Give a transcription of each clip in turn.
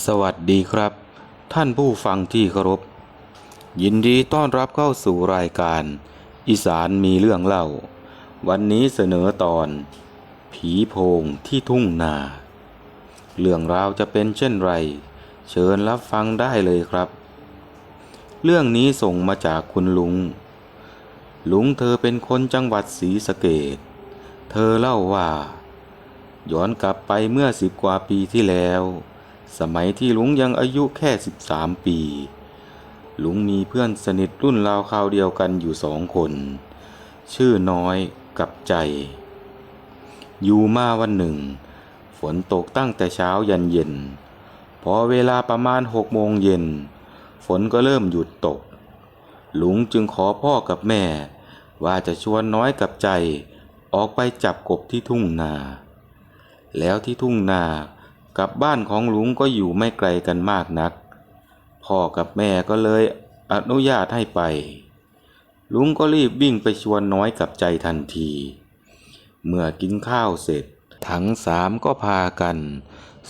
สวัสดีครับ ท่านผู้ฟังที่เคารพ ยินดีต้อนรับเข้าสู่รายการ อีสานมีเรื่องเล่า วันนี้เสนอตอน ผีโพงที่ทุ่งนา เรื่องราวจะเป็นเช่นไร เชิญรับฟังได้เลยครับ เรื่องนี้ส่งมาจากคุณลุง ลุงเธอเป็นคนจังหวัดศรีสะเกดเธอเล่าว่า ย้อนกลับไปเมื่อสิบกว่าปีที่แล้ว สมัยที่ลุงยังอายุแค่สิบสามปี ลุงมีเพื่อนสนิทรุ่นราวคราวเดียวกันอยู่สองคน ชื่อน้อยกับใจ อยู่มาวันหนึ่ง ฝนตกตั้งแต่เช้ายันเย็น พอเวลาประมาณหกโมงเย็น ฝนก็เริ่มหยุดตก ลุงจึงขอพ่อกับแม่ ว่าจะชวนน้อยกับใจ ออกไปจับกบที่ทุ่งนา แล้วที่ทุ่งนา กับบ้านของลุงก็อยู่ไม่ไกลกันมากนัก พ่อกับแม่ก็เลยอนุญาตให้ไป ลุงก็รีบวิ่งไปชวนน้อยกับใจทันที เมื่อกินข้าวเสร็จ ทั้งสามก็พากัน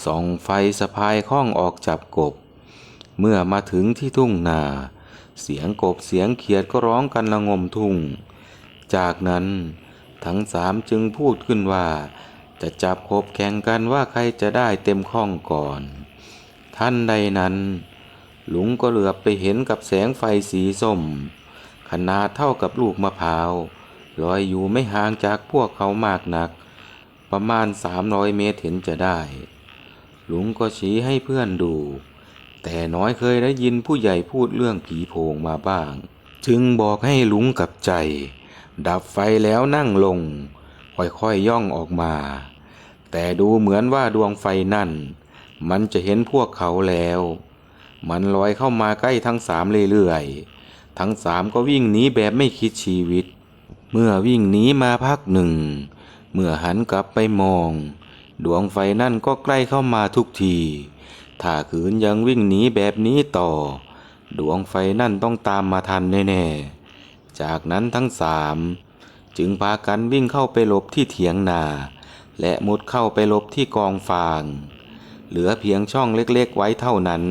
ส่องไฟสะพายข้องออกจับกบ เมื่อมาถึงที่ทุ่งนา เสียงกบเสียงเขียดก็ร้องกันระงมทุ่ง จากนั้นทั้งสามจึงพูดขึ้นว่า จะจับกบแข่งกันว่าใครจะได้เต็มข้องก่อน ท่านใดนั้น ลุงก็เหลือไปเห็นกับแสงไฟสีส้ม ขนาดเท่ากับลูกมะพร้าวลอยอยู่ไม่ห่างจากพวกเขามากนัก ประมาณสามร้อยเมตรเห็นจะได้ ลุงก็ชี้ให้เพื่อนดู แต่น้อยเคยได้ยินผู้ใหญ่พูดเรื่องผีโพงมาบ้าง จึงบอกให้ลุงกับใจ ดับไฟแล้วนั่งลง ค่อยๆย่องออกมา แต่ดูเหมือนว่าดวงไฟนั่น มันจะเห็นพวกเขาแล้ว มันลอยเข้ามาใกล้ทั้งสามเรื่อยๆ ทั้งสามก็วิ่งหนีแบบไม่คิดชีวิต เมื่อวิ่งหนีมาพักหนึ่ง เมื่อหันกลับไปมอง ดวงไฟนั่นก็ใกล้เข้ามาทุกที ถ้าขืนยังวิ่งหนีแบบนี้ต่อ ดวงไฟนั่นต้องตามมาทันแน่ๆ จากนั้นทั้งสามจึงพากันวิ่งเข้าไปหลบที่เถียงนา และมุดเข้าไปลบที่กองฟาง เหลือเพียงช่องเล็กๆไว้เท่านั้น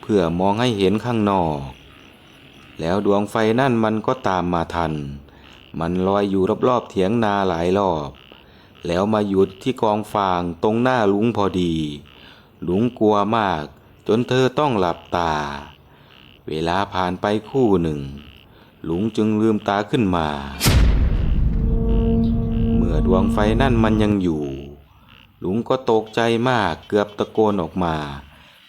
เพื่อมองให้เห็นข้างนอก แล้วดวงไฟนั่นมันก็ตามมาทัน มันลอยอยู่รอบๆเถียงนาหลายรอบ แล้วมาหยุดที่กองฟางตรงหน้าลุงพอดี ลุงกลัวมากจนเธอต้องหลับตา เวลาผ่านไปคู่หนึ่ง ลุงจึงลืมตาขึ้นมา ดวงไฟนั่นมันยังอยู่ ลุงก็ตกใจมากเกือบตะโกนออกมา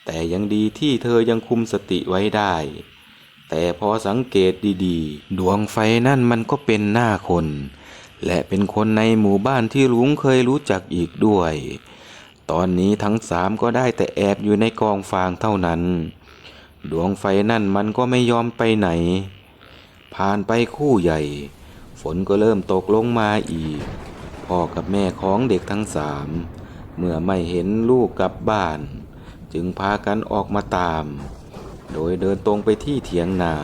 แต่ยังดีที่เธอยังคุมสติไว้ได้ แต่พอสังเกตดีๆ ดวงไฟนั่นมันก็เป็นหน้าคน และเป็นคนในหมู่บ้านที่ลุงเคยรู้จักอีกด้วย ตอนนี้ทั้งสามก็ได้แต่แอบอยู่ในกองฟางเท่านั้น ดวงไฟนั่นมันก็ไม่ยอมไปไหน ผ่านไปคู่ใหญ่ฝนก็เริ่มตกลงมาอีก พ่อกับแม่ของเด็กทั้งสามเมื่อไม่เห็นลูกกลับบ้าน จึงพากันออกมาตาม โดยเดินตรงไปที่เถียงนา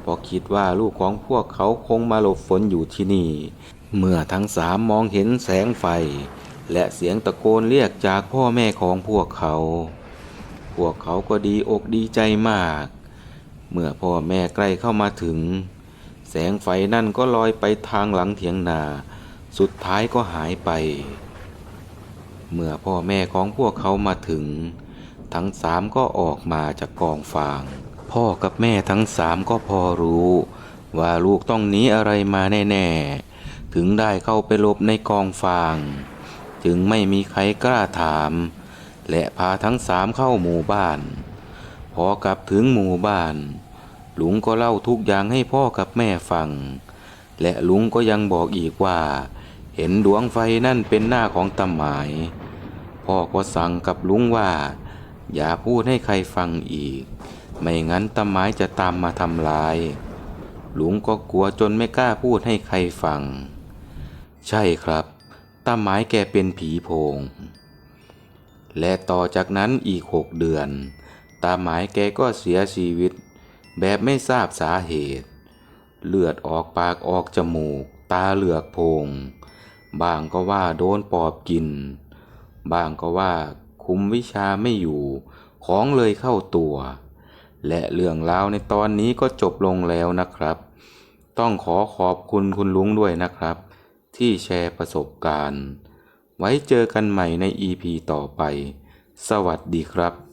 เพราะคิดว่าลูกของพวกเขาคงมาหลบฝนอยู่ที่นี่ เมื่อทั้งสามมองเห็นแสงไฟ และเสียงตะโกนเรียกจากพ่อแม่ของพวกเขา พวกเขาก็ดีอกดีใจมาก เมื่อพ่อแม่ใกล้เข้ามาถึง แสงไฟนั่นก็ลอยไปทางหลังเถียงนา สุดท้ายก็หายไป เมื่อพ่อแม่ของพวกเขามาถึง ทั้งสามก็ออกมาจากกองฟาง พ่อกับแม่ทั้งสามก็พอรู้ ว่าลูกต้องหนีอะไรมาแน่ๆ ถึงได้เข้าไปหลบในกองฟาง จึงไม่มีใครกล้าถาม และพาทั้งสามเข้าหมู่บ้าน พอกลับถึงหมู่บ้านลุงก็เล่าทุกอย่างให้พ่อกับแม่ฟัง และลุงก็ยังบอกอีกว่า เห็นดวงไฟนั่นเป็นหน้าของตาหมาย พ่อก็สั่งกับลุงว่า อย่าพูดให้ใครฟังอีก ไม่งั้นตาหมายจะตามมาทำลาย ลุงก็กลัวจนไม่กล้าพูดให้ใครฟัง ใช่ครับตาหมายแกเป็นผีโพง และต่อจากนั้นอีกหกเดือน ตาหมายแกก็เสียชีวิต แบบไม่ทราบสาเหตุ เลือดออกปากออกจมูก ตาเหลือกโพง บางก็ว่าโดนปอบกิน บางก็ว่าคุมวิชาไม่อยู่ ของเลยเข้าตัว และเรื่องราวในตอนนี้ก็จบลงแล้วนะครับ ต้องขอขอบคุณคุณลุงด้วยนะครับ ที่แชร์ประสบการณ์ ไว้เจอกันใหม่ใน EP ต่อไป สวัสดีครับ